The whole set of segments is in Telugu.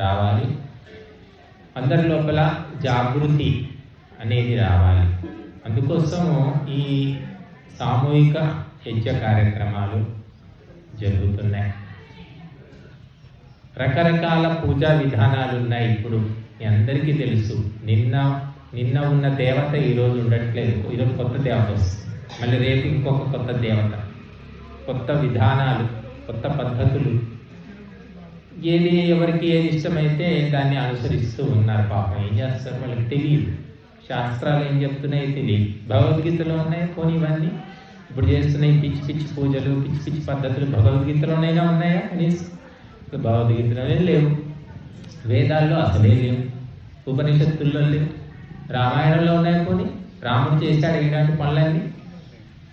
రావాలి. అందరి లోపల జాగృతి అనేది రావాలి. అందుకోసము ఈ సామూహిక యజ్ఞ కార్యక్రమాలు జరుగుతున్నాయి. రకరకాల పూజా విధానాలు ఉన్నాయి ఇప్పుడు. మీ అందరికీ తెలుసు. నిన్న నిన్న ఉన్న దేవత ఈరోజు ఉండట్లేదు. ఈరోజు కొత్త దేవత వస్తుంది. మళ్ళీ రేపు ఇంకొక కొత్త దేవత. కొత్త విధానాలు కొత్త పద్ధతులు ఏది ఎవరికి ఏది ఇష్టమైతే దాన్ని అనుసరిస్తూ ఉన్నారు పాపం. ఏం చేస్తారు? వాళ్ళకి తెలియదు శాస్త్రాలు ఏం చెప్తున్నాయి తెలియదు భగవద్గీతలో ఉన్నాయి పోనీ ఇవన్నీ? ఇప్పుడు చేస్తున్నాయి పిచ్చి పిచ్చి పూజలు పిచ్చి పిచ్చి పద్ధతులు భగవద్గీతలోనైనా ఉన్నాయా? కనీసం. భగవద్గీతలోనే లేవు. వేదాల్లో అసలే లేవు. ఉపనిషత్తుల్లో లేవు. రామాయణంలో ఉన్నాయి పోనీ? రాముడు చేశాడు ఇలాంటి పనులన్నీ.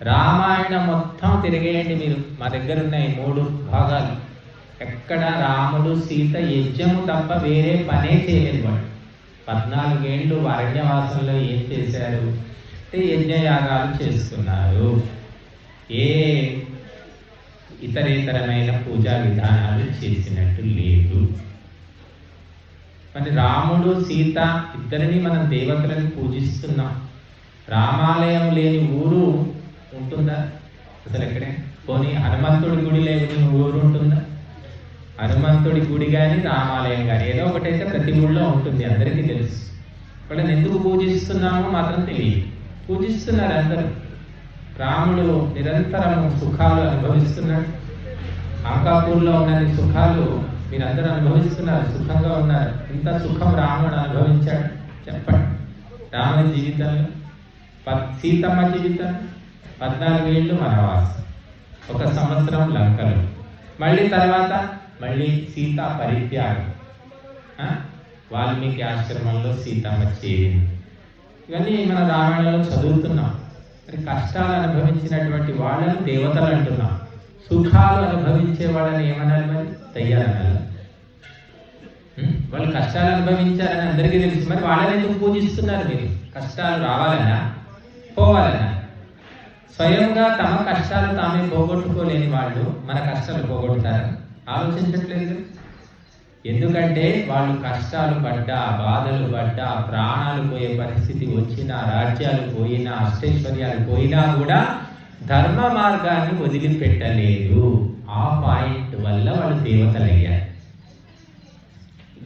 రామాయణం మొత్తం తిరిగేయండి మీరు. మా దగ్గర ఉన్నాయి మూడు భాగాలు. ఎక్కడ రాముడు సీత యజ్ఞము తప్ప వేరే పనే చేయలేదు వాడు. పద్నాలుగేళ్ళు అరణ్యవాసంలో ఏం చేశారు? అంటే యజ్ఞయాగాలు చేసుకున్నారు ఏ ఇతరేతరమైన పూజా విధానాలు చేసినట్టు లేదు. మరి రాముడు సీత ఇద్దరిని మనం దేవతలను పూజిస్తున్నాం. రామాలయం లేని ఊరు ఉంటుందా? అసలు ఎక్కడే? పోనీ హనుమంతుడి గుడి లేని ఊరు ఉంటుందా? హనుమంతుడి గుడి కానీ రామాలయం కానీ ఏదో ఒకటైతే ప్రతి ఊళ్ళో ఉంటుంది అందరికీ తెలుసు. వాళ్ళని ఎందుకు పూజిస్తున్నామో మాత్రం తెలియదు. పూజిస్తున్నారు అందరూ. రాముడు నిరంతరం సుఖాలు అనుభవిస్తున్నాడు. అంకాపూర్లో ఉన్న సుఖాలు మీరందరూ అనుభవిస్తున్నారు సుఖంగా ఉన్నారు. ఇంత సుఖం రాముడు అనుభవించాడు చెప్పండి. రాముడి జీవితంలో ప- సీతమ్మ జీవితం పద్నాలుగేళ్ళు వనవాసం ఒక సంవత్సరం లంకలు. మళ్ళీ తర్వాత మళ్ళీ సీతా పరిత్యాగం. వాల్మీకి ఆశ్రమంలో సీతమ్మ చేరింది. ఇవన్నీ మన రామాయణంలో చదువుతున్నాం. మరి కష్టాలు అనుభవించినటువంటి వాళ్ళని దేవతలు అంటున్నాం. సుఖాలు అనుభవించే వాళ్ళని ఏమనాలి మరి? దయ్యాలనాలి. వాళ్ళు కష్టాలు అనుభవించారని అందరికీ తెలుసు. మరి వాళ్ళని ఎందుకు పూజిస్తున్నారు మీరు? కష్టాలు రావాలన్నా పోవాలన్నా స్వయంగా తమ కష్టాలు తామే పోగొట్టుకోలేని వాళ్ళు మన కష్టాలు పోగొడతారు? ఆలోచించట్లేదు. ఎందుకంటే వాళ్ళు కష్టాలు పడ్డా బాధలు పడ్డా ప్రాణాలు పోయే పరిస్థితి వచ్చినా రాజ్యాలు పోయినా అష్టైశ్వర్యాలు పోయినా కూడా ధర్మ మార్గాన్ని వదిలిపెట్టలేదు. ఆ పాయింట్ వల్ల వాళ్ళు దేవతలయ్యారు.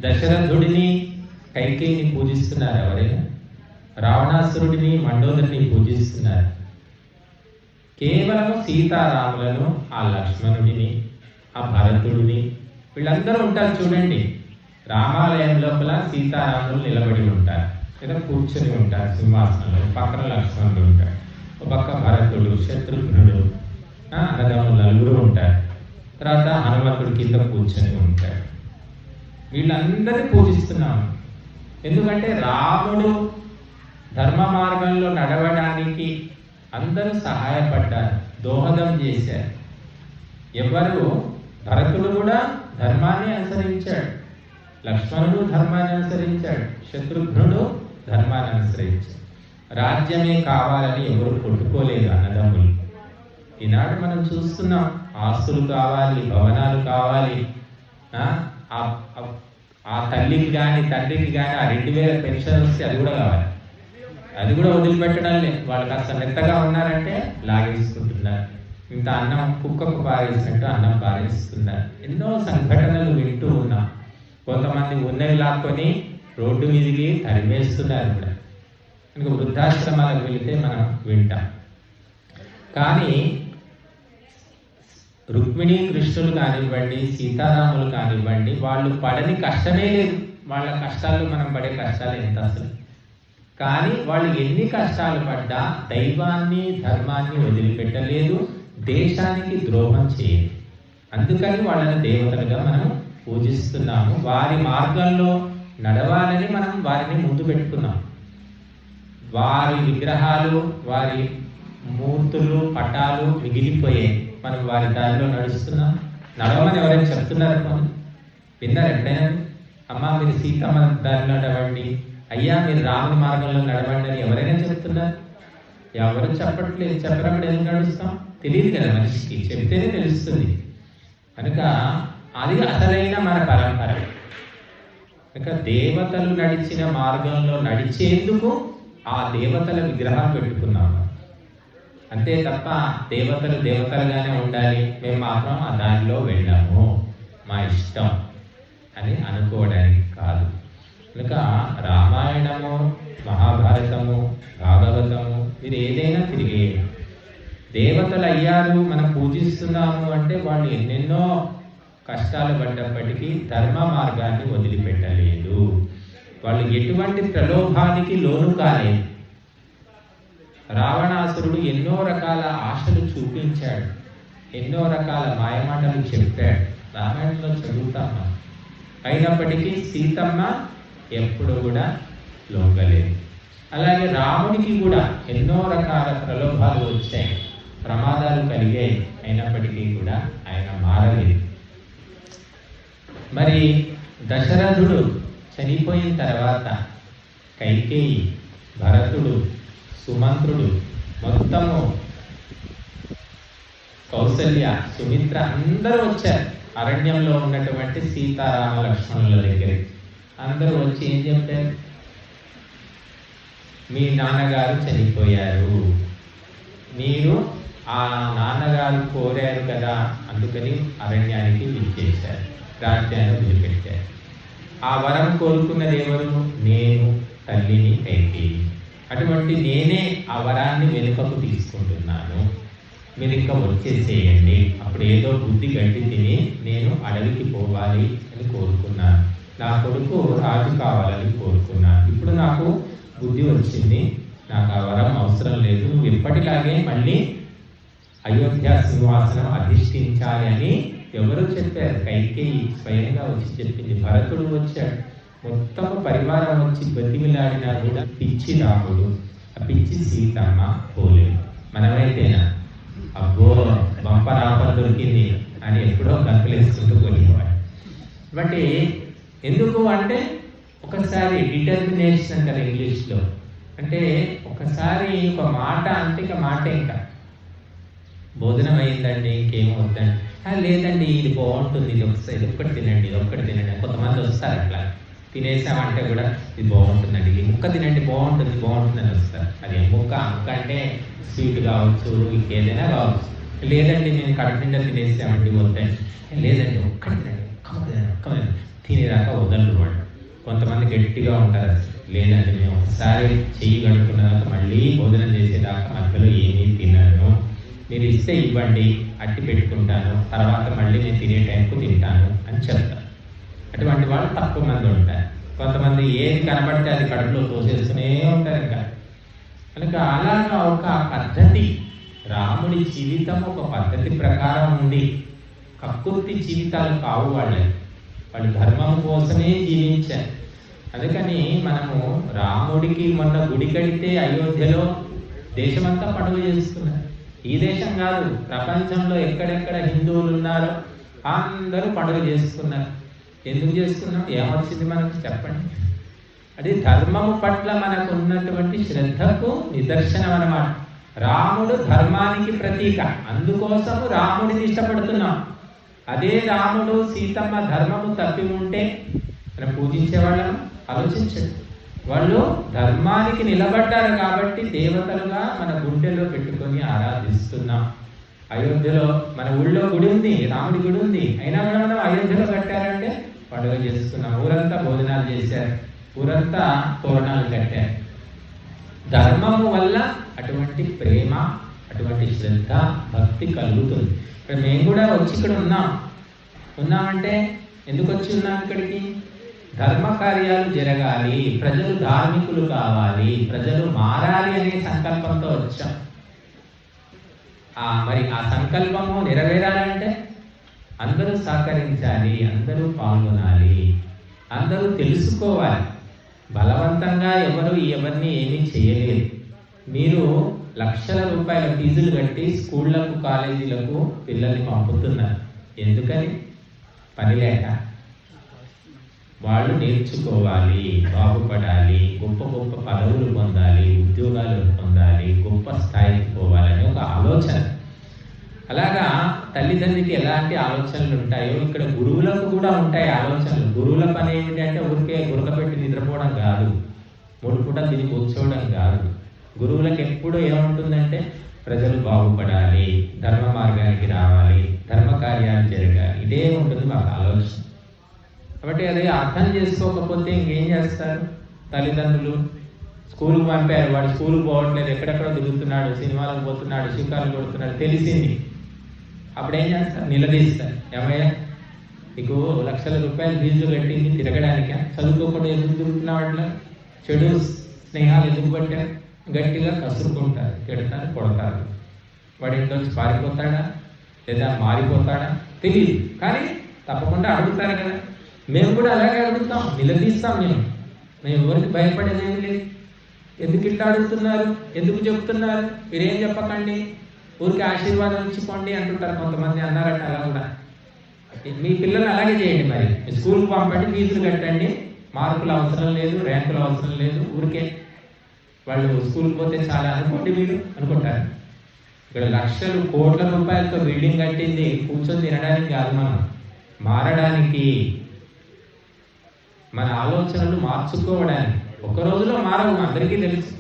దశరథుడిని కైకేయిని పూజిస్తున్నారు ఎవరైనా? రావణాసురుడిని మండోదరిని పూజిస్తున్నారు. కేవలం సీతారాములను ఆ లక్ష్మణుడిని ఆ భరతుడిని వీళ్ళందరూ ఉంటారు చూడండి. రామాలయం లోపల సీతారాములు నిలబడి ఉంటారు. లేదా కూర్చొని ఉంటారు సింహాసనంలో పక్కన లక్ష్మణుడు ఉంటాడు ఒక పక్క భరతుడు శత్రుఘ్నుడు ఆ, అన్నదమ్ములు నలుగురు ఉంటారు. తర్వాత హనుమంతుడు కింద కూర్చొని ఉంటాడు. వీళ్ళందరినీ పూజిస్తున్నాము ఎందుకంటే రాముడు ధర్మ మార్గంలో నడవడానికి అందరూ సహాయపడ్డారు దోహదం చేశారు. ఎవరు భరతుడు కూడా ధర్మాన్ని అనుసరించాడు. లక్ష్మణుడు ధర్మాన్ని అనుసరించాడు. శత్రుఘ్నుడు ధర్మాన్ని అనుసరించాడు. రాజ్యమే కావాలని ఎవరు కొట్టుకోలేదు అన్నదమ్ములు. ఈనాడు మనం చూస్తున్నాం ఆస్తులు కావాలి భవనాలు కావాలి. ఆ, ఆ తల్లికి కానీ తండ్రికి కానీ ఆ రెండు వేల పెన్షన్ వస్తే అది కూడా కావాలి. అది కూడా వదిలిపెట్టడం లేదు వాళ్ళు కాస్త మెత్తగా ఉన్నారంటే లాగేసుకుంటున్నారు. ఇంత అన్నం కుక్కకు పారేసినట్టు అన్నం పారేస్తున్నారు. ఎన్నో సంఘటనలు వింటూ ఉన్నాం. కొంతమంది ఉన్నవి లాక్కొని రోడ్డు మీదికి తరిమేస్తున్నారు కూడా. ఇంకా వృద్ధాశ్రమాలకు వెళితే మనం వింటాం. కానీ రుక్మిణి కృష్ణులు కానివ్వండి సీతారాములు కానివ్వండి వాళ్ళు పడని కష్టమే లేదు. వాళ్ళ కష్టాలు మనం పడే కష్టాలు ఎంత అసలు? కానీ వాళ్ళు ఎన్ని కష్టాలు పడ్డా దైవాన్ని ధర్మాన్ని వదిలిపెట్టలేదు. దేశానికి ద్రోహం చేయదు అందుకని వాళ్ళని దేవతలుగా మనం పూజిస్తున్నాము. వారి మార్గంలో నడవాలని మనం వారిని ముందు పెట్టుకున్నాం. వారి విగ్రహాలు వారి మూర్తులు పటాలు మిగిలిపోయాయి. మనం వారి దారిలో నడుస్తున్నాం. నడవమని ఎవరైనా చెప్తున్నారు పోనీ? విన్నారు ఎప్పుడైనా? అమ్మా మీరు సీతమ్మ దారిలో నడవండి. అయ్యా మీరు రాముని మార్గంలో నడవండి అని ఎవరైనా చెప్తున్నారు? ఎవరు చెప్పట్లేదు. చెప్పినప్పుడు ఎందుకు నడుస్తాం? తెలియదు కదా మనిషికి. చెప్తేనే తెలుస్తుంది. కనుక అది అసలైన మన పరంపర. కనుక దేవతలు నడిచిన మార్గంలో నడిచేందుకు ఆ దేవతల విగ్రహం పెట్టుకున్నాము అంతే తప్ప దేవతలు దేవతలుగానే ఉండాలి. మేము మాత్రం ఆ దానిలో వెళ్ళాము. మా ఇష్టం అని అనుకోవడానికి కాదు. కనుక రామాయణము మహాభారతము భాగవతము మీరు ఏదైనా తిరిగే దేవతలు అయ్యారు మనం పూజిస్తున్నాము అంటే వాళ్ళు ఎన్నెన్నో కష్టాలు పడ్డప్పటికీ ధర్మ మార్గాన్ని వదిలిపెట్టలేదు. వాళ్ళు ఎటువంటి ప్రలోభానికి లోను కాలేదు. రావణాసురుడు ఎన్నో రకాల ఆశలు చూపించాడు. ఎన్నో రకాల మాయమాటలు చెప్పాడు. రామాయణంలో చదువుతాం అయినప్పటికీ సీతమ్మ ఎప్పుడు కూడా లొంగలేదు. అలాగే రాముడికి కూడా ఎన్నో రకాల ప్రలోభాలు వచ్చాయి. ప్రమాదాలు కలిగాయి అయినప్పటికీ కూడా ఆయన మారలేదు. మరి దశరథుడు చనిపోయిన తర్వాత కైకేయి భరతుడు సుమంత్రుడు మొత్తము కౌసల్య సుమిత్ర అందరూ వచ్చారు. అరణ్యంలో ఉన్నటువంటి సీతారామ లక్ష్మణుల దగ్గరికి. అందరూ వచ్చి ఏం చెప్పారు? మీ నాన్నగారు చనిపోయారు. మీరు ఆ నాన్నగారు కోరారు కదా అందుకని అరణ్యానికి విచ్చేశారు రాజ్యాన్ని వదిలిపెట్టారు. ఆ వరం కోరుకున్నది ఎవరు? నేను తల్లిని కైకేయి అటువంటి నేనే ఆ వరాన్ని వెనుకకు తీసుకుంటున్నాను. మీరు ఇంకా వచ్చేసేయండి. అప్పుడు ఏదో బుద్ధి గడ్డి తిని నేను అడవికి పోవాలి అని కోరుకున్నాను. నా కొడుకు రాజు కావాలని కోరుకున్నాను. ఇప్పుడు నాకు బుద్ధి వచ్చింది. నాకు ఆ వరం అవసరం లేదు. నువ్వు ఎప్పటిలాగే మళ్ళీ అయోధ్య సింహాసనం అధిష్ఠించాలి అని ఎవరు చెప్పారు? కైకేయి స్వయంగా వచ్చి చెప్పింది భరతుడు వచ్చాడు. మొత్తం పరివారం వచ్చి బతిమిలాడినా కూడా పిచ్చి రాముడు. ఆ పిచ్చి సీతమ్మ పోలేదు. మనమైతేనా? అబ్బో బంపర్ ఆఫర్ దొరికింది అని ఎప్పుడో గంతులేసుకుంటూ పోయేవాడు. బట్టి ఎందుకు అంటే ఒకసారి డిటర్మినేషన్ అంటారు ఇంగ్లీష్లో. అంటే ఒకసారి ఒక మాట అంటే ఇక మాట ఇంకా. భోజనం అయిందండి ఇంకేం వద్దండి లేదండి ఇది బాగుంటుంది ఇది ఒకసారి ఇది ఒక్కటి తినండి ఇది ఒక్కటి తినండి కొంతమంది వస్తారు అట్లా. తినేసామంటే కూడా ఇది బాగుంటుందండి ఈ ముక్క తినండి బాగుంటుంది బాగుంటుందని వస్తారు. అది ముక్క ముక్క అంటే స్వీట్ కావచ్చు ఇంకేదైనా కావచ్చు. లేదండి నేను కడుపు నిండా తినేసామండి వద్దండి లేదండి ఒక్కటి తినండి ఒక్క తినండి, ఒక్క వదలరు వాళ్ళు. కొంతమంది గట్టిగా ఉంటారు లేదండి మేము ఒకసారి చెయ్యి కడుక్కున్నాక మళ్ళీ భోజనం చేసేదాకా మధ్యలో ఏమీ తినను. మీరు ఇస్తే ఇవ్వండి అట్టి పెట్టుకుంటాను. తర్వాత మళ్ళీ నేను తినే టైంకు తింటాను అని చెప్తారు అటువంటి వాళ్ళు తక్కువ మంది ఉంటారు. కొంతమంది ఏది కనబడితే అది కడుపులో తోసేస్తూనే ఉంటారు ఇంకా. కనుక అలాగా ఒక పద్ధతి రాముడి జీవితం ఒక పద్ధతి ప్రకారం ఉంది. కక్కుర్తి జీవితాలు కావు వాళ్ళకి వాళ్ళు ధర్మం కోసమే జీవించారు. అందుకని మనము రాముడికి మొన్న గుడి కడితే అయోధ్యలో దేశమంతా పండుగ చేస్తున్నారు. ఈ దేశం కాదు ప్రపంచంలో ఎక్కడెక్కడ హిందువులు ఉన్నారో అందరూ పండుగ చేసుకున్నారు. ఎందుకు చేసుకున్నాం? ఏమొచ్చింది మనకు చెప్పండి. అది ధర్మము పట్ల మనకు ఉన్నటువంటి శ్రద్ధకు నిదర్శనం అన్నమాట. రాముడు ధర్మానికి ప్రతీక. అందుకోసము రాముడిని ఇష్టపడుతున్నాం. అదే రాముడు సీతమ్మ ధర్మము తప్పి ఉంటే మనం పూజించే వాళ్ళం ఆలోచించండి. వాళ్ళు ధర్మానికి నిలబడ్డారు కాబట్టి దేవతలుగా మన గుండెలో పెట్టుకొని ఆరాధిస్తున్నాం. అయోధ్యలో మన ఊళ్ళో గుడి ఉంది రాముడి గుడి ఉంది. అయినా కూడా మనం అయోధ్యలో కట్టారంటే పండుగ చేసుకున్నాం ఊరంతా భోజనాలు చేశారు. ఊరంతా తోరణాలు కట్టారు. ధర్మము వల్ల అటువంటి ప్రేమ అటువంటి శ్రద్ధ భక్తి కలుగుతుంది. ఇక్కడ మేము కూడా వచ్చి ఇక్కడ ఉన్నాం. ఉన్నామంటే ఎందుకు వచ్చి ఉన్నాం ఇక్కడికి? ధర్మ కార్యాలు జరగాలి ప్రజలు ధార్మికులు కావాలి ప్రజలు మారాలి అనే సంకల్పంతో వచ్చాం. ఆ మరి ఆ సంకల్పము నెరవేరాలంటే అందరూ సహకరించాలి అందరూ పాల్గొనాలి అందరూ తెలుసుకోవాలి. బలవంతంగా ఎవరు ఎవరిని ఏమీ చేయలేరు మీరు లక్షల రూపాయల ఫీజులు కట్టి స్కూళ్ళకు కాలేజీలకు పిల్లల్ని పంపుతున్నారు. ఎందుకని? పని లేక. వాళ్ళు నేర్చుకోవాలి బాగుపడాలి గొప్ప గొప్ప పదవులు పొందాలి ఉద్యోగాలు పొందాలి గొప్ప స్థాయికి పోవాలని ఒక ఆలోచన. అలాగా తల్లిదండ్రికి ఎలాంటి ఆలోచనలు ఉంటాయో ఇక్కడ గురువులకు కూడా ఉంటాయి ఆలోచనలు. గురువుల పని ఏమిటంటే ఊరికే మూడు పూట తిని కూర్చోవడం కాదు. గురువులకు ఎప్పుడూ ఏముంటుందంటే ప్రజలు బాగుపడాలి ధర్మ మార్గానికి రావాలి ధర్మ కార్యాలు జరగాలి. ఇదే ఉంటుంది మాకు ఆలోచన. కాబట్టి అది అర్థం చేసుకోకపోతే ఇంకేం చేస్తారు? తల్లిదండ్రులు స్కూల్కి పంపారు. వాడు స్కూల్కి పోవట్లేదు. ఎక్కడెక్కడ తిరుగుతున్నాడు సినిమాలకు పోతున్నాడు. శిఖాలు కొడుతున్నాడు. తెలిసింది. అప్పుడు ఏం చేస్తారు? నిలదీస్తారు. ఏమయ్యా? నీకు లక్షల రూపాయలు ఫీజు కట్టింది తిరగడానికి? చదువుకోకుండా ఎందుకు తిరుగుతున్నావు అట్లా చెడు స్నేహాలు ఎందుకు పట్టారు గట్టిగా కసురుకుంటారు. తిడతారు కొడతారు. వాడి ఇంట్లోంచి పారిపోతాడా? లేదా మారిపోతాడా? తెలియదు కానీ తప్పకుండా అడుగుతారు కదా. మేము కూడా అలాగే అడుగుతాం నిలదీస్తాం మేము. మేము ఎవరికి భయపడేది ఏం లేదు. ఎందుకు ఇట్లా అడుగుతున్నారు? ఎందుకు చెప్తున్నారు? మీరేం చెప్పకండి. ఊరికి ఆశీర్వాదం ఇచ్చిపోండి అంటుంటారు కొంతమంది అన్నారట అలా కూడా. మీ పిల్లలు అలాగే చేయండి మరి. స్కూల్కి పంపండి ఫీజులు కట్టండి. మార్కులు అవసరం లేదు ర్యాంకులు అవసరం లేదు. ఊరికే వాళ్ళు స్కూల్కి పోతే చాలా అనుకోండి మీరు అనుకుంటారు. ఇక్కడ లక్షలు కోట్ల రూపాయలతో బిల్డింగ్ కట్టింది కూర్చొని తినడానికి కాదు మనం. మారడానికి మన ఆలోచనలు మార్చుకోవడానికి. ఒక రోజులో మారవు అందరికీ తెలుసు.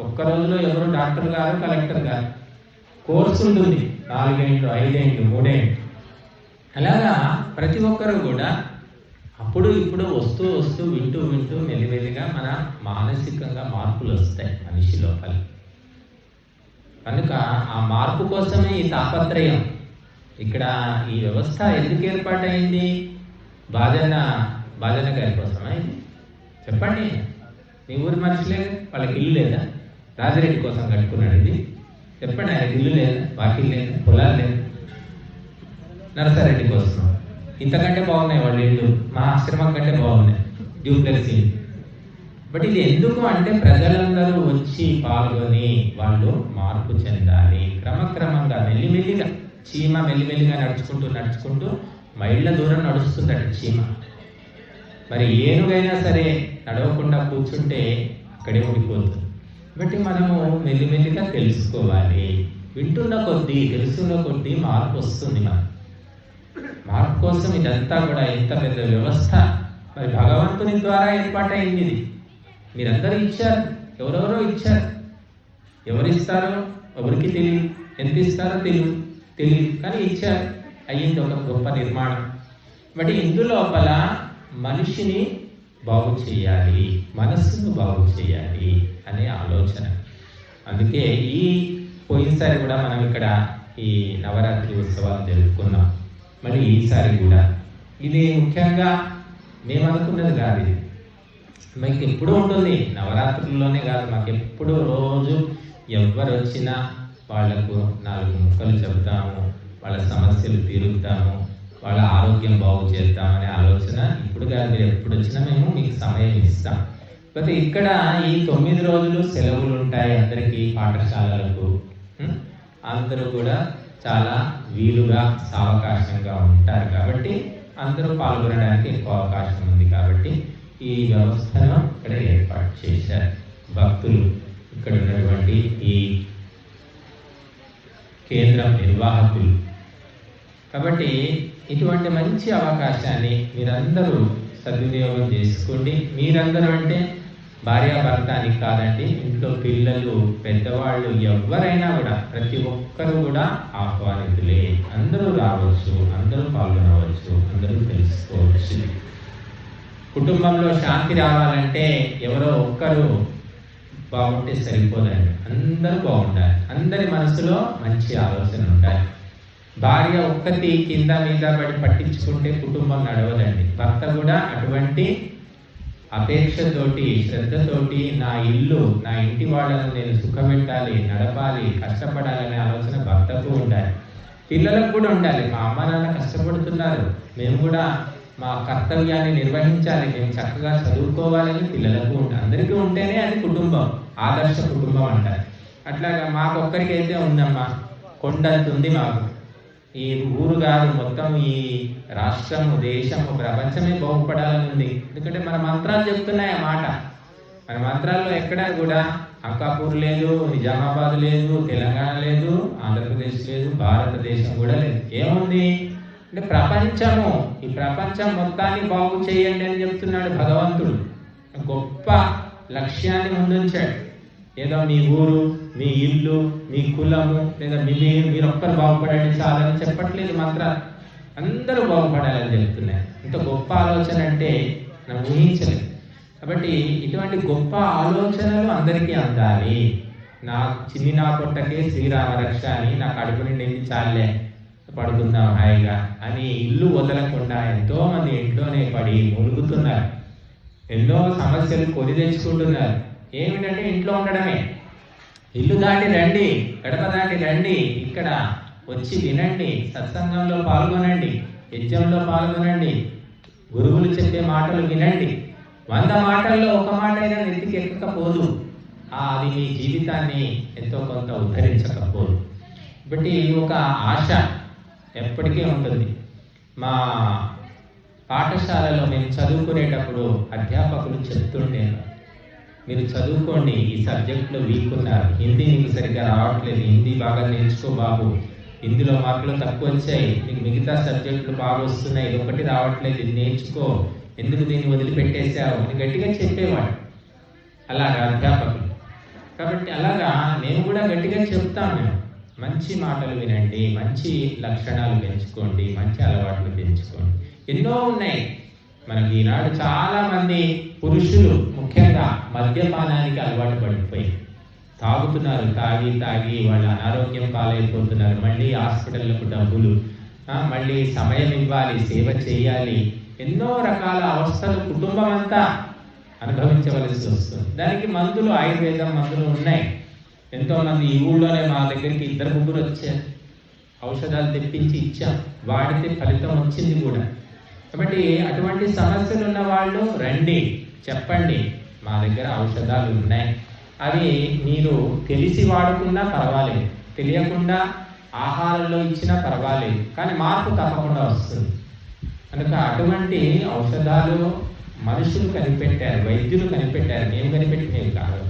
ఒక్క రోజులో ఎవరు డాక్టర్ గారు కలెక్టర్ గారు. కోర్సు ఉంటుంది. నాలుగేండ్లు ఐదేండ్లు మూడేండ్లు. అలాగా ప్రతి ఒక్కరు కూడా అప్పుడు ఇప్పుడు వస్తూ వస్తూ వింటూ వింటూ మెల్లిమెల్లిగా మన మానసికంగా మార్పులు వస్తాయి మనిషి లోపల. కనుక ఆ మార్పు కోసమే ఈ తాపత్రయం. ఇక్కడ ఈ వ్యవస్థ ఎందుకు ఏర్పాటైంది? బాజన్న బాజన్న గారి కోసమా ఇది చెప్పండి. మీ ఊరి మనుషులే వాళ్ళకి ఇల్లు లేదా? రాజరెడ్డి కోసం కట్టుకున్నాడు ఇది. చెప్పండి ఆయన ఇల్లు లేదా? వాకిల్ లేదు? పొలాలు లేదు? నరసారెడ్డి కోసం. ఇంతకంటే బాగున్నాయి వాళ్ళ ఇల్లు. మా ఆశ్రమం కంటే బాగున్నాయి. డ్యూప్లెక్స్ ఇల్లు. బట్ ఇది ఎందుకు అంటే ప్రజలందరూ వచ్చి పాల్గొని వాళ్ళు మార్పు చెందాలి. క్రమక్రమంగా మెల్లిమెల్లిగా చీమ మెల్లిమెల్లిగా నడుచుకుంటూ నడుచుకుంటూ మైళ్ళ దూరం నడుస్తుందండి చీమ. మరి ఏనుగైనా సరే నడవకుండా కూర్చుంటే అక్కడే ఉండిపోతుంది. బట్టి మనము మెల్లిమెల్లిగా తెలుసుకోవాలి. వింటున్న కొద్దీ తెలుసున్న కొద్దీ మార్పు వస్తుంది మనకు. మార్పు కోసం ఇదంతా కూడా ఎంత పెద్ద వ్యవస్థ. మరి భగవంతుని ద్వారా ఏర్పాటైంది ఇది. మీరందరూ ఇచ్చారు. ఎవరెవరో ఇచ్చారు. ఎవరిస్తారో ఎవరికి తెలియదు. ఎంత ఇస్తారో తెలియదు. తెలియదు. కానీ ఇచ్చారు. అయ్యింది ఒక గొప్ప నిర్మాణం. బట్ ఇందులోపల మనిషిని బాగు చేయాలి మనస్సును బాగు చేయాలి అనే ఆలోచన. అందుకే ఈ పోయినసారి కూడా మనం ఇక్కడ ఈ నవరాత్రి ఉత్సవాలు జరుపుకున్నాం. మళ్ళీ ఈసారి కూడా. ఇది ముఖ్యంగా మేము అనుకున్నది కాదు ఇది. మాకు ఎప్పుడూ ఉంటుంది. నవరాత్రుల్లోనే కాదు మాకు ఎప్పుడు రోజు ఎవరు వచ్చినా వాళ్ళకు నాలుగు ముక్కలు చెబుతాము వాళ్ళ సమస్యలు తీరుతాము వాళ్ళ ఆరోగ్యం బాగు చేద్దామనే ఆలోచన ఇప్పుడు కాదు. మీరు ఎప్పుడు వచ్చినా మేము మీకు సమయం ఇస్తాం. కాకపోతే ఇక్కడ ఈ తొమ్మిది రోజులు సెలవులు ఉంటాయి అందరికీ పాఠశాలలకు. అందరూ కూడా చాలా వీలుగా సావకాశంగా ఉంటారు కాబట్టి అందరూ పాల్గొనడానికి ఎక్కువ అవకాశం ఉంది కాబట్టి ఈ వ్యవస్థను ఇక్కడ ఏర్పాటు చేశారు. భక్తులు ఇక్కడ ఉన్నటువంటి ఈ కేంద్రం నిర్వాహకులు. కాబట్టి ఇటువంటి మంచి అవకాశాన్ని మీరందరూ సద్వినియోగం చేసుకోండి. మీరందరూ అంటే భార్యాభర్త అని కాదండి ఇంట్లో పిల్లలు పెద్దవాళ్ళు ఎవరైనా కూడా ప్రతి ఒక్కరూ కూడా ఆహ్వానితులే. అందరూ రావచ్చు అందరూ పాల్గొనవచ్చు అందరూ తెలుసుకోవచ్చు. కుటుంబంలో శాంతి రావాలంటే ఎవరో ఒక్కరు బాగుంటే సరిపోదండి. అందరూ బాగుండాలి. అందరి మనసులో మంచి ఆలోచన ఉండాలి. భార్య ఒక్కటి కింద మీద పడి పట్టించుకుంటే కుటుంబం నడవదండి. భర్త కూడా అటువంటి అపేక్షతోటి శ్రద్ధతోటి నా ఇల్లు నా ఇంటి వాళ్ళను నేను సుఖపెట్టాలి నడపాలి కష్టపడాలనే ఆలోచన భర్తకు ఉండాలి. పిల్లలకు కూడా ఉండాలి. మా అమ్మ నాన్న కష్టపడుతున్నారు. మేము కూడా మా కర్తవ్యాన్ని నిర్వహించాలి. మేము చక్కగా చదువుకోవాలని పిల్లలకు ఉండాలి అందరికీ ఉంటేనే అది కుటుంబం ఆదర్శ కుటుంబం అంటారు. అట్లాగా మాకు ఒక్కరికైతే ఉందమ్మా కొండంత ఉంది మాకు. ఈ ఊరు కాదు మొత్తం ఈ రాష్ట్రము దేశము ప్రపంచమే బాగుపడాలని ఉంది. ఎందుకంటే మన మంత్రాలు చెప్తున్నాయి ఆ మాట. మన మంత్రాల్లో ఎక్కడా కూడా అంకాపూర్ లేదు నిజామాబాద్ లేదు తెలంగాణ లేదు ఆంధ్రప్రదేశ్ లేదు భారతదేశం కూడా లేదు. ఏముంది? అంటే ప్రపంచము ఈ ప్రపంచం మొత్తాన్ని బాగు చేయండి అని చెప్తున్నాడు భగవంతుడు. గొప్ప లక్ష్యాన్ని ముందుంచాడు. ఏదో మీ ఊరు మీ ఇల్లు మీ కులము లేదా మీ మీరు మీరు ఒక్కరు బాగుపడండి చాలని చెప్పట్లేదు మాత్రం. అందరూ బాగుపడాలని చెప్తున్నారు. ఇంత గొప్ప ఆలోచన అంటే మనం ఊహించలేదు కాబట్టి ఇటువంటి గొప్ప ఆలోచనలు అందరికీ అందాలి. నా చిన్ని నా పొట్టకే శ్రీరామ రక్ష అని నా కడుపు నిండింది చాలే పడుకుందాం హాయిగా అని ఇల్లు వదలకుండా ఎంతో మంది ఇంట్లోనే పడి మునుగుతున్నారు. ఎన్నో సమస్యలు కొని తెచ్చుకుంటున్నారు. ఏమిటంటే ఇంట్లో ఉండడమే. ఇల్లు దాటి రండి గడప దాటి రండి ఇక్కడ వచ్చి వినండి సత్సంగంలో పాల్గొనండి యజ్ఞంలో పాల్గొనండి గురువులు చెప్పే మాటలు వినండి. వంద మాటల్లో ఒక మాట అయినా నెత్తికి ఎక్కకపోదు. అది మీ జీవితాన్ని ఎంతో కొంత ఉద్ధరించకపోదు. కాబట్టి ఒక ఆశ ఎప్పటికీ ఉంటుంది. మా పాఠశాలలో మేము చదువుకునేటప్పుడు అధ్యాపకులు చెప్తుండేవారు మీరు చదువుకోండి ఈ సబ్జెక్ట్లో వీక్ ఉన్నారు హిందీ నీకు సరిగ్గా రావట్లేదు. హిందీ బాగా నేర్చుకో బాబు. హిందీలో మార్కులు తక్కువ వచ్చాయి. నీకు మిగతా సబ్జెక్టులు బాగా వస్తున్నాయి. ఇది ఒకటి రావట్లేదు. ఇది నేర్చుకో. ఎందుకు దీన్ని వదిలిపెట్టేశావు? అని గట్టిగా చెప్పేవాడు. అలాగా అధ్యాపకులు కాబట్టి అలాగా నేను కూడా గట్టిగా చెప్తాను నేను. మంచి మాటలు వినండి. మంచి లక్షణాలు పెంచుకోండి. మంచి అలవాట్లు పెంచుకోండి. ఎన్నో ఉన్నాయి. మనకి ఈనాడు చాలా మంది పురుషులు ముఖ్యంగా మద్యపానానికి అలవాటు పడిపోయి తాగుతున్నారు తాగి తాగి వాళ్ళ అనారోగ్యం పాలైపోతున్నారు. మళ్ళీ హాస్పిటల్లకు డబ్బులు మళ్ళీ సమయం ఇవ్వాలి సేవ చేయాలి. ఎన్నో రకాల అవస్థలు కుటుంబం అంతా అనుభవించవలసి వస్తుంది. దానికి మందులు ఆయుర్వేదం మందులు ఉన్నాయి. ఎంతో మంది ఈ ఊళ్ళోనే మా దగ్గరికి ఇద్దరు ముగ్గురు వచ్చారు. ఔషధాలు తెప్పించి ఇచ్చాం. వాడితే ఫలితం వచ్చింది కూడా. కాబట్టి అటువంటి సమస్యలు ఉన్న వాళ్ళు రండి చెప్పండి. మా దగ్గర ఔషధాలు ఉన్నాయి అవి మీరు తెలిసి వాడుకున్నా పర్వాలేదు. తెలియకుండా ఆహారంలో ఇచ్చినా పర్వాలేదు. కానీ మార్పు తప్పకుండా వస్తుంది. కనుక అటువంటి ఔషధాలు మనుషులు కనిపెట్టారు వైద్యులు కనిపెట్టారు మేము కనిపెట్టినవి కాదు.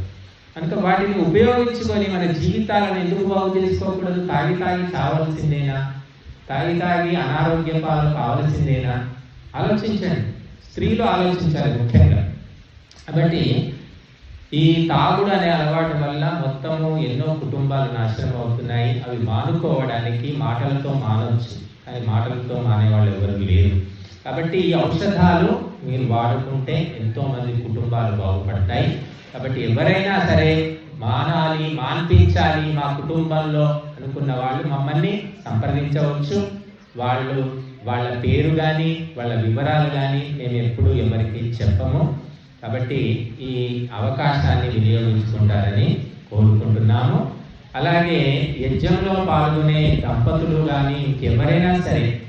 కనుక వాటిని ఉపయోగించుకొని మన జీవితాలను ఎందుకు బాగు చేసుకోకూడదు? తాగి తాగి చావాల్సిందేనా? తాగి తాగి అనారోగ్య పాలు కావాల్సిందేనా? ఆలోచించండి. స్త్రీలు ఆలోచించాలి ముఖ్యంగా. కాబట్టి ఈ తాగుడు అనే అలవాటు వల్ల మొత్తము ఎన్నో కుటుంబాలు నాశనం అవుతున్నాయి. అవి మానుకోవడానికి మాటలతో మానవచ్చు కానీ మాటలతో మానేవాళ్ళు ఎవరు లేరు. కాబట్టి ఈ ఔషధాలు మీరు వాడుకుంటే ఎంతో మంది కుటుంబాలు బాగుపడతాయి. కాబట్టి ఎవరైనా సరే మానాలి మాన్పించాలి మా కుటుంబంలో అనుకున్న వాళ్ళు మమ్మల్ని సంప్రదించవచ్చు. వాళ్ళు వాళ్ళ పేరు కానీ వాళ్ళ వివరాలు కానీ మేము ఎప్పుడూ ఎవరికి చెప్పము. కాబట్టి ఈ అవకాశాన్ని వినియోగించుకుంటారని కోరుకుంటున్నాము. అలాగే యజ్ఞంలో పాల్గొనే దంపతులు కానీ ఇంకెవరైనా సరే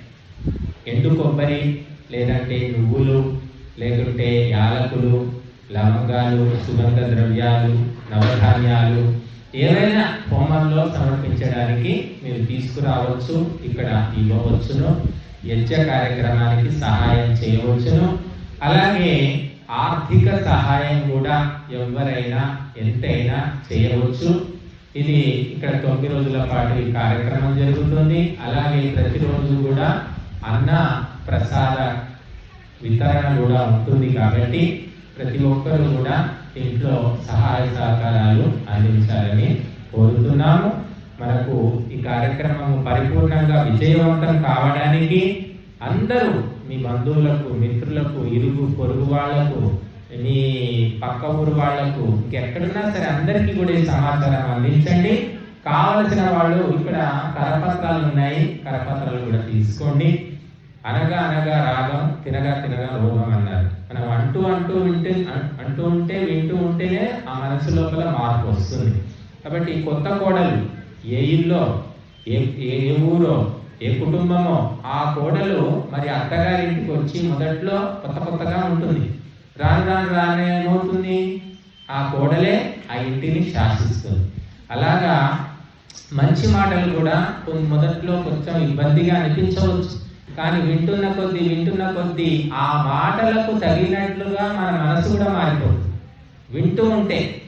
ఎండు కొబ్బరి లేదంటే నువ్వులు లేకుంటే యాలకులు లవంగాలు సుగంధ ద్రవ్యాలు నవధాన్యాలు ఏవైనా హోమంలో సమర్పించడానికి మీరు తీసుకురావచ్చు ఇక్కడ ఇవ్వవచ్చును. యజ్ఞ కార్యక్రమానికి సహాయం చేయవచ్చును. అలాగే ఆర్థిక సహాయం కూడా ఎవరైనా ఎంతైనా చేయవచ్చు. ఇది ఇక్కడ తొమ్మిది రోజుల పాటు ఈ కార్యక్రమం జరుగుతుంది. అలాగే ప్రతిరోజు కూడా అన్న ప్రసాద వితరణ కూడా ఉంటుంది కాబట్టి ప్రతి ఒక్కరూ కూడా ఇంట్లో సహాయ సహకారాలు అందించాలని కోరుతున్నాము. మనకు ఈ కార్యక్రమం పరిపూర్ణంగా విజయవంతం కావడానికి అందరూ మీ బంధువులకు మిత్రులకు ఇరుగు పొరుగు వాళ్ళకు మీ పక్క ఊరు వాళ్ళకు ఇంకెక్కడున్నా సరే అందరికీ కూడా ఈ సమాచారం అందించండి. కావలసిన వాళ్ళు ఇక్కడ కరపత్రాలు ఉన్నాయి. కరపత్రాలు కూడా తీసుకోండి. అనగా అనగా రాగం తినగా తినగా రోగం అన్నారు. మనం అంటూ అంటూ వింటే అంటూ ఉంటే వింటూ ఉంటేనే ఆ మనసు లోపల మార్పు వస్తుంది. కాబట్టి కొత్త కోడలు ఏ ఇల్లో ఏ ఏ ఊరో ఏ కుటుంబమో ఆ కోడలు మరి అత్తగారింటికి వచ్చి మొదట్లో కొత్త కొత్తగా ఉంటుంది. రాను రాను రానే ఏమవుతుంది? ఆ కోడలే ఆ ఇంటిని శాసిస్తుంది. అలాగా మంచి మాటలు కూడా కొన్ని మొదట్లో కొంచెం ఇబ్బందిగా అనిపించవచ్చు. కానీ వింటున్న కొద్దీ వింటున్న కొద్దీ ఆ మాటలకు తగినట్లుగా మన మనసు కూడా మారిపోతుంది. వింటూ ఉంటే.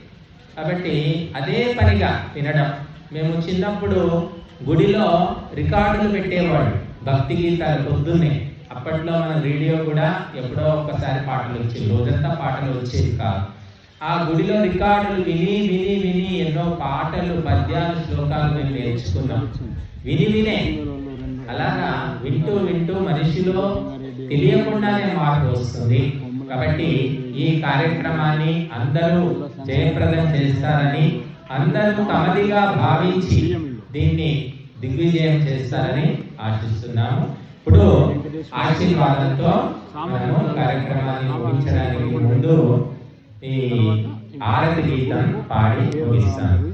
కాబట్టి అదే పనిగా వినడం. మేము చిన్నప్పుడు గుడిలో రికార్డులు పెట్టేవాడు. భక్తి గీతాలు పొద్దున్నే. అప్పట్లో మన రేడియో కూడా ఎప్పుడో ఒక్కసారి పాటలు వచ్చేవి. రోజంతా పాటలు వచ్చేవి కాదు. ఆ గుడిలో రికార్డులు విని విని విని ఎన్నో పాటలు పద్యాలు శ్లోకాలు మేము నేర్చుకున్నాం. విని వినే. అలాగా వింటూ వింటూ మనిషిలో తెలియకుండానే మార్పు వస్తుంది. కాబట్టి ఈ కార్యక్రమాన్ని అందరూ జయప్రదం చేస్తారని అందరూ తమదిగా భావించి దీన్ని దిగ్విజయం చేస్తారని ఆశిస్తున్నాము. ఇప్పుడు ఆశీర్వాదంతో మనము కార్యక్రమాన్ని ముగించడానికి ముందు ఈ ఆరతి గీతం పాడి ముగిస్తాను.